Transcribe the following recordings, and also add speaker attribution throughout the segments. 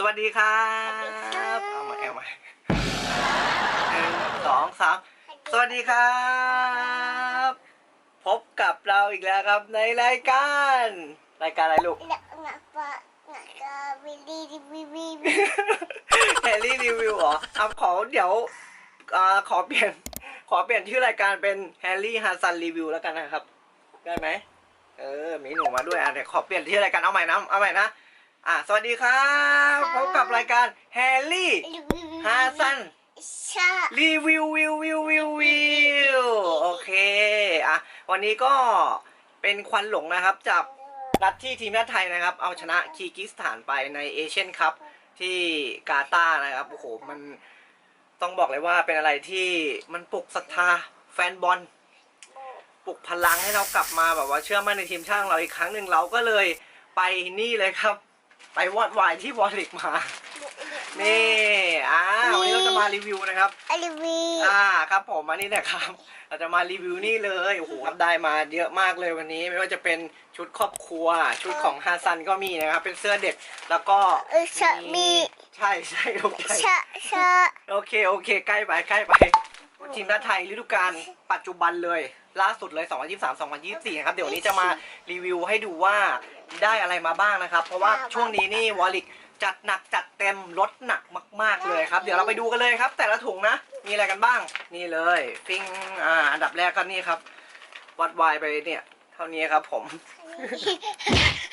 Speaker 1: สวัสดีครั
Speaker 2: สวัสดีครับ
Speaker 1: เอามาแอลมาหนึ่งสองสามสวัสดีครับ พบกับเราอีกแล้วครับในรายการ รายการอะไรลูก
Speaker 2: หนักหนักหนักกะวิลลี่วิวิว
Speaker 1: แฮร์รี่รีวิวเหรอเอาขอเดี๋ยวอ่าขอเปลี่ยน ขอเปลี่ยนชื่อรายการเป็นแฮร์รี่ฮันซันรีวิวแล้วกันนะครับ ได้ไหม เออ มีหนูมาด้วยอะเดี๋ยวขอเปลี่ยนชื่อรายการเอาใหม่นะ เอาใหม่นะ อะสวัสดีครับพบกับรายการแฮร์รี่ฮันซัน
Speaker 2: ชา
Speaker 1: รีวิววิววิววิววิวโอเคอะวันนี้ก็เป็นควันหลงนะครับจากนัดที่ทีมชาติไทยนะครับ เอาชนะคีร์กิสถานไปในเอเชียนคัพที่กาตาร์นะครับโอ้โหมันต้องบอกเลยว่าเป็นอะไรที่มันปลุกศรัทธาแฟนบอลปลุกพลังให้เรากลับมาแบบว่าเชื่อมั่นในทีมชาติของเราอีกครั้งหนึ่งเราก็เลยไปนี่เลยครับ ไปวอดวายที่วอลลิกมา นี่อ่าวันนี้เราจะมารีวิวนะครับ
Speaker 2: อลิวี
Speaker 1: อ่าครับผมอันนี้นะครับ เราจะมารีวิวนี่เลยโอ้โหครับได้มาเยอะมากเลยวันนี้ ไม่ว่าจะเป็นชุดครอบครัว ชุดของฮาซันก็มีนะครับ เป็นเสื้อเด็กแล้วก็
Speaker 2: เออชามี
Speaker 1: ใช่ใช่โอเค
Speaker 2: ชาชา
Speaker 1: โอเคโอเค ใกล้ไปใกล้ไปทีมชาติไทยฤดูกาลปัจจุบันเลย ล่าสุดเลย 2023 2024 นะครับ เดี๋ยววันนี้จะมารีวิวให้ดูว่า ได้อะไรมาบ้างนะครับ เพราะว่าช่วงนี้นี่วอลลิกจัดหนักจัดเต็มลดหนักมาก ๆเลยครับ เดี๋ยวเราไปดูกันเลยครับ แต่ละถุงนะ มีอะไรกันบ้าง นี่เลยฟิงอ่าอันดับแรกก็นี่ครับวัดวายไปเนี่ยเท่านี้ครับ ผม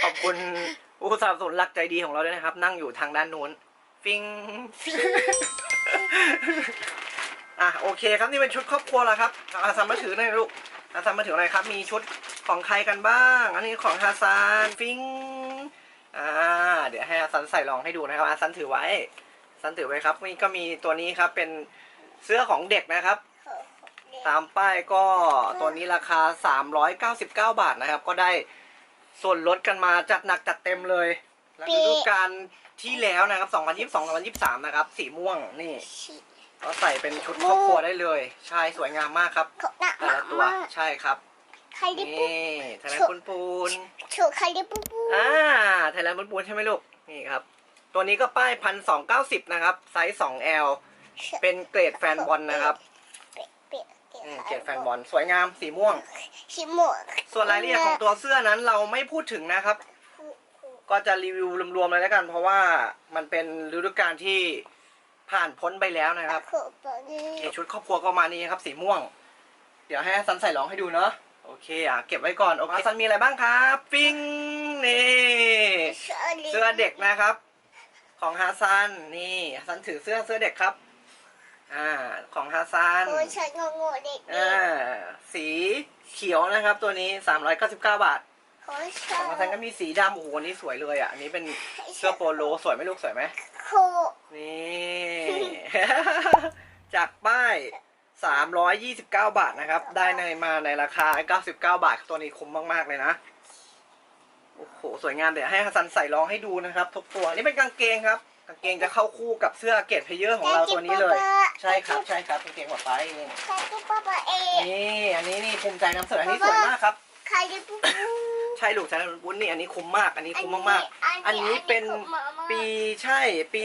Speaker 1: ขอบคุณผู้สนับสนุนหลักใจดีของเราด้วยนะครับ นั่งอยู่ทางด้านนู้นฟิงอะโอเคครับนี่เป็นชุดครอบครัวแล้วครับอาซันมาถือหน่อยลูกอาซันมาถือหน่อยครับ มีชุด ของใครกันบ้าง อันนี้ของฮาซันฟิงอ่าเดี๋ยวให้อาซันใส่ลองให้ดูนะครับอาซันถือไว้อาซันถือไว้ครับนี่ก็มีตัวนี้ครับเป็นเสื้อของเด็กนะครับ ตามป้ายก็ตัวนี้ราคา 399 บาทนะครับ ก็ได้ส่วนลดกันมาจัดหนักจัดเต็มเลยแล้วฤดูกาลที่แล้วนะครับ 2022 2023 นะครับ สีม่วงนี่ก็ใส่เป็นชุดครอบครัวได้เลย ใช่สวยงามมากครับ
Speaker 2: เขาหนัก
Speaker 1: แต่ละตัว
Speaker 2: มาก
Speaker 1: ใช่ครับ
Speaker 2: ใครได้ปุ๊บ
Speaker 1: นี่ไทยแลน
Speaker 2: ชุ
Speaker 1: ด์
Speaker 2: บ
Speaker 1: ปูนปูน
Speaker 2: ถูกใครได้ปุ๊บปุ๊บ
Speaker 1: อ่าไทยแลนด์ปูนปูนใช่ไหมลูก นี่ครับ ตัวนี้ก็ป้ายพันสองเก้าสิบนะครับ ไซส์สองแอลเป็นเกรดแฟนบอลนะครับ
Speaker 2: เปะเปะ
Speaker 1: อืมเกรดแฟนบอลสวยงามสีม่วง
Speaker 2: ชิม่วง
Speaker 1: ส่วนรายละเอียดของตัวเสื้อนั้นเราไม่พูดถึงนะครับ ก็จะรีวิวรวมๆเลยแล้วกัน เพราะว่ามันเป็นฤดูกาลที่ผ่านพ้นไปแล้วนะครับ
Speaker 2: ขอบคุณ
Speaker 1: นี่ชุดครอบครัวก็มานี่ครับ สีม่วง เดี๋ยวให้ซันใส่ร้องให้ดูเนาะ โอเคอะเก็บไว้ก่อนโอเคซันมีอะไรบ้างครับฟิงนี่เสื้อเด็กนะครับ ของฮาซันนี่ฮาซันถือเสื้อเสื้อเด็กครับ อ่าของฮาซัน
Speaker 2: โอ้ยฉันงงๆเด็ก
Speaker 1: อ่าสีเขียวนะครับตัวนี้ 399 บาท
Speaker 2: ๆโอ้ย
Speaker 1: ข
Speaker 2: ฉั
Speaker 1: อนงฮาซันก็มีสีดำโอ้โหอันนี้สวยเลยอะอันนี้เป็นเสื้อโปโลสวยไหมลูกสวยไหม
Speaker 2: โค
Speaker 1: นี่จากป้าย 329 บาทนะครับ ได้ในมาในราคา 99 บาท ตัวนี้คุ้มมาก ๆ เลยนะ โอ้โห สวยงามเดี๋ยวให้ฮัสซันใส่ลองให้ดูนะครับทุกตัว นี่เป็นกางเกงครับ กางเกงจะเข้าคู่กับเสื้อเกตเพลเยอร์ของเราตัวนี้เลย ใช่ครับ ใช่ครับ กางเกงหัวไปนี่
Speaker 2: ใครได้ปุ๊บปุ๊บเอ
Speaker 1: นี่อันนี้นี่ภูมิใจนำเสนออันนี้สวยมากครับ
Speaker 2: ใครได้ปุ๊บปุ๊บ
Speaker 1: ใช่ลูกใช่วุ้นนี่อันนี้คุ้มมาก อันนี้คุ้มมากๆ อันนี้เป็นปีใช่ปี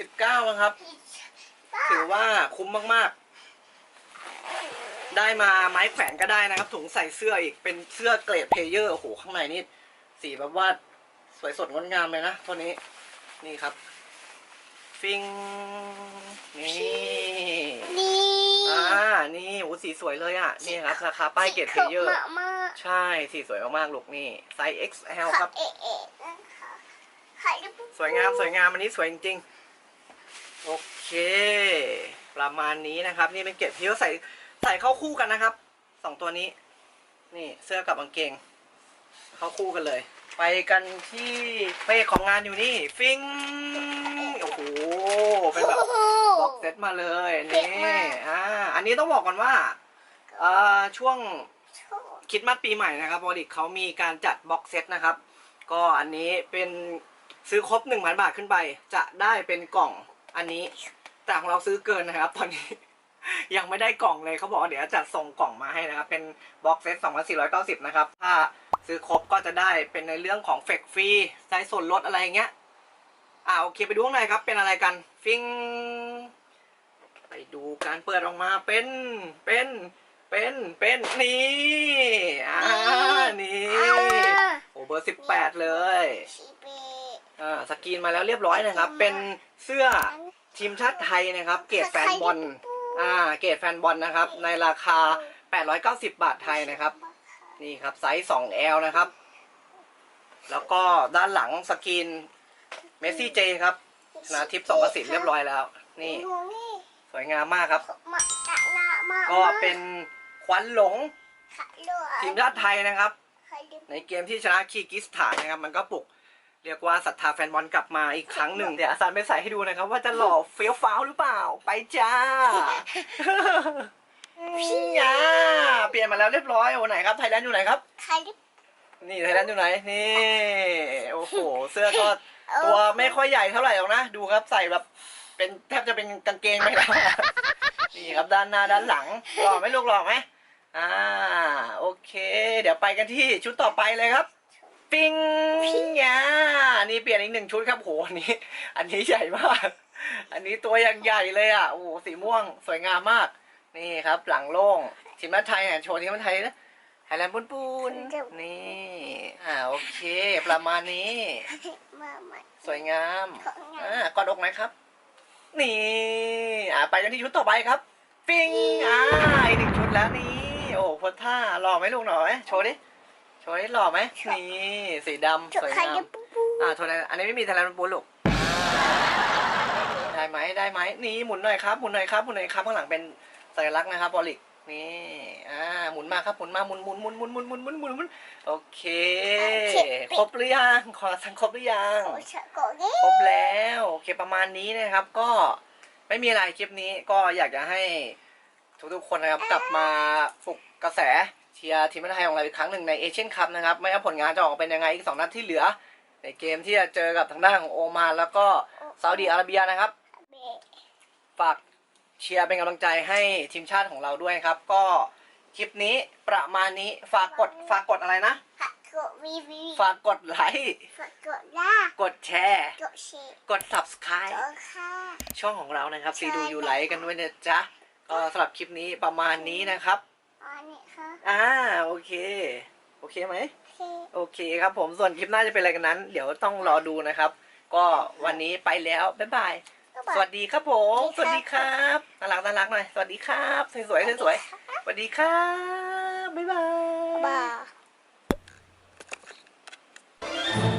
Speaker 1: 2019นะครับ ถือว่าคุ้มมากๆ ได้มาไม้แขวนก็ได้นะครับ ถุงใส่เสื้ออีกเป็นเสื้อเกรดเพลเยอร์โอ้โหข้างในนี่สีแบบว่าสวยสดงดงามเลยนะตัวนี้นี่ครับ ฟิงนี่
Speaker 2: นี่
Speaker 1: อ่านี่โอ้สีสวยเลยอะนี่ครับราคาป้ายเกรดเพลเยอร์
Speaker 2: มากมาก
Speaker 1: ใช่สีสวยมากๆลูกนี่ไซส์ XL ครับ
Speaker 2: เอะเอะนะคะใครได้ปุ๊บ
Speaker 1: สวยงามสวยงามอันนี้สวยจริงๆโอเค ประมาณนี้นะครับ นี่เป็นเกล็ดที่เขาใส่ ใส่เข้าคู่กันนะครับสองตัวนี้ นี่เสื้อกับกางเกง เข้าคู่กันเลย ไปกันที่เพจของงานอยู่นี่ฟิงโอ้โหเป็นแบบบ็อกเซตมาเลยนี่อ่าอันนี้ต้องบอกก่อนว่าเอ่อช่วงคริดมัดปีใหม่นะครับบอดิกเขามีการจัดบ็อกเซตนะครับ ก็อันนี้เป็นซื้อครบหนึ่งพันบาทขึ้นไป จะได้เป็นกล่องอันนี้ แต่ของเราซื้อเกินนะครับ ตอนนี้ ยังไม่ได้กล่องเลยเขาบอกว่าเดี๋ยวจัดส่งกล่องมาให้นะครับ เป็นบ็อกเซต2490 นะครับ ถ้าซื้อครบก็จะได้เป็นในเรื่องของเฟกฟรีใช้ส่วนลดอะไรอย่างเงี้ย อ่าโอเคไปดูข้างในครับ เป็นอะไรกัน ฟิง ไปดูการเปิดออกมาเป็น เป็น เป็น เป็นนี่ อ่า นี่โอ้เบอร์สิบแปดเลย
Speaker 2: ชีเบ
Speaker 1: อ่าสกรีนมาแล้วเรียบร้อยนะครับ เป็นเสื้อทีมชาติไทยนะครับ เกรดแฟนบอล อ่าเกรดแฟนบอลนะครับ ในราคา 890 บาทไทยนะครับ นี่ครับไซส์ 2L นะครับ แล้วก็ด้านหลังสกรีนเมสซี่เจครับชนะทิพย์สองกสินเรียบร้อยแล้ว นี่
Speaker 2: หนูนี่
Speaker 1: สวยงามมากครับ
Speaker 2: มากะนามา
Speaker 1: ก็เป็นควันหลง
Speaker 2: ค่ะลูก
Speaker 1: ทีมชาติไทยนะครับ
Speaker 2: ค่ะลูก
Speaker 1: ในเกมที่ชนะคีร์กิสถานนะครับ มันก็ปลุก เรียกว่าศรัทธาแฟนบอลกลับมาอีกครั้งหนึ่ง เดี๋ยวอาจารย์ไปใส่ให้ดูนะครับ ว่าจะหล่อเฟี้ยวฟ้าวหรือเปล่า ไปจ้า พี่ยาเปลี่ยนมาแล้วเรียบร้อยโอ้ไหนครับไทยแลนด์อยู่ไหนครับ
Speaker 2: ค่ะลูก
Speaker 1: นี่ไทยแลนด์อยู่ไหนนี่ โอ้โหเสื้อก็ตัวไม่ค่อยใหญ่เท่าไหร่หรอกนะดูครับใส่แบบเป็นแทบจะเป็นกางเกงไปแล้วนี่ครับด้านหน้าด้านหลังหล่อไหมลูกหล่อไหมอ่าโอเค เดี๋ยวไปกันที่ชุดต่อไปเลยครับ ปิงยานี่เปลี่ยนอีกหนึ่งชุดครับโหอันนี้ อันนี้ใหญ่มาก อันนี้ตัวอย่างใหญ่เลยอะโอ้โหสีม่วงสวยงามมาก นี่ครับ หลังโล่งทีมชาติไทยเนี่ยโชว์ทีมชาติไทยนะไทยแลนด์ปุนปูนนี่อ่าโอเค ประมาณนี้
Speaker 2: มาใหม่
Speaker 1: สวยงาม
Speaker 2: ของงา
Speaker 1: อ่ากอดอกหน่อยครับ นี่อ่าไปกันที่ชุดต่อไปครับ ปิ้งอ่าอีกหนึ่งชุดแล้วนี่โอ้โพสท่าหล่อไหมลูกหน่อยโชว์ดิ โชว์ดิหล่อไหมนี่สีดำ
Speaker 2: จุก
Speaker 1: สวย
Speaker 2: ค่ะ
Speaker 1: งา
Speaker 2: ลู
Speaker 1: ม
Speaker 2: กปูปู
Speaker 1: อ่าโทษนะอันนี้ไม่มีไทยแลนด์ปูนลูกได้ไหมได้ไหมนี่หมุนหน่อยครับหมุนหน่อยครับหมุนหน่อยครับข้างหลังเป็นสัญลักษณ์นะครับบอลิกนี่อ่าหมุนมาครับหมุนมาหมุนหมุนหมุนหมุนหมุนหมุนหมุนหมุนหมุนโอเคครบหรือยังขอสั่งครบหรือยัง
Speaker 2: โอ้ชะโกเย่
Speaker 1: ครบแล้วโอเคประมาณนี้นะครับ ก็ไม่มีอะไรคลิปนี้ก็อยากจะให้ทุกๆคนนะครับกลับมาปลุกกระแส เชียร์ทีมชาติไทยของเราอีกครั้งหนึ่งในเอเชียนคัพนะครับ ไม่ว่าผลงานจะออกมาเป็นยังไงอีกสองนัดที่เหลือ ในเกมที่จะเจอกับทางด้านของโอมานแล้วก็ซาอุดีอาระเบียนะครับ
Speaker 2: เบ
Speaker 1: ฝากเชียร์เป็นกำลังใจให้ทีมชาติของเราด้วยครับ ก็คลิปนี้ประมาณนี้ฝากกดฝากกดอะไรนะ
Speaker 2: ผักกดวีวี
Speaker 1: ฝากกดไลค์
Speaker 2: ผักกดล่าก
Speaker 1: ดแชร์
Speaker 2: กดเชฟ
Speaker 1: กด subscribe
Speaker 2: กดค่ะ
Speaker 1: ช่องของเรานะครับ
Speaker 2: ใช่
Speaker 1: ซีดูยูไลค์กันด้วยนะจ๊ะก็สำหรับคลิปนี้ประมาณนี้นะครับ
Speaker 2: อั นนี้ค่ะ
Speaker 1: อ่าโอเค โอเคไหม
Speaker 2: โอเค
Speaker 1: โอเคครับผมส่วนคลิปหน้าจะเป็นอะไรกันนั้น เดี๋ยวต้องรอดูนะครับ ก็วันนี้ไปแล้ว บ๊ายบายสวัสดีครับผมสวัสดีครับน่ารักน่ารักหน่อย สวัสดีครับ สวยสวยๆสวยๆสวัสดีครับ บ๊ายบาย
Speaker 2: บ้า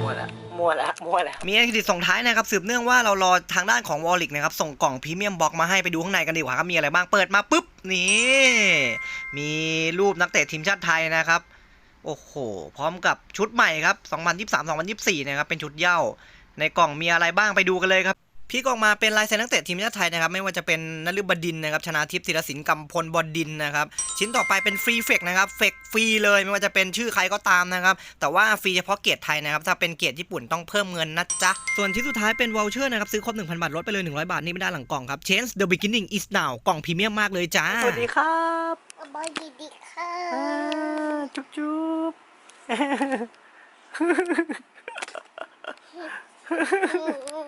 Speaker 1: มั่วละ มัวแล้วมัวแล้วมีอันดิส่งท้ายนะครับสืบเนื่องว่าเรารอทางด้านของวอลลิกนะครับส่งกล่องพรีเมียมบ็อกมาให้ไปดูข้างในกันดีกว่าครับมีอะไรบ้างเปิดมาปุ๊บนี่มีรูปนักเตะทีมชาติไทยนะครับ โอ้โห พร้อมกับชุดใหม่ครับ 2023-2024 นะครับเป็นชุดเย้าในกล่องมีอะไรบ้างไปดูกันเลยครับ พี่กองมาเป็นลายเซ็นนักเตะทีมชาติไทยนะครับ ไม่ว่าจะเป็นนฤบดินทร์นะครับชนาทิพย์ศิรศิลป์กำพลบดินทร์นะครับ ชิ้นต่อไปเป็นฟรีเฟกนะครับเฟกฟรีเลยไม่ว่าจะเป็นชื่อใครก็ตามนะครับ แต่ว่าฟรีเฉพาะเกียรติไทยนะครับ ถ้าเป็นเกียรติญี่ปุ่นต้องเพิ่มเงินนะจ๊ะ ส่วนชิ้นสุดท้ายเป็นวอลเชอร์นะครับ ซื้อครบ 1,000 บาทลดไปเลย 100 บาท นี่ไม่ได้หลังกล่องครับ Change the beginning is now กล่องพรีเมียมมากเลยจ้า สวัสดีครับ
Speaker 2: บายดีดีค่ะ
Speaker 1: จุ๊บจุ๊บ
Speaker 2: อืม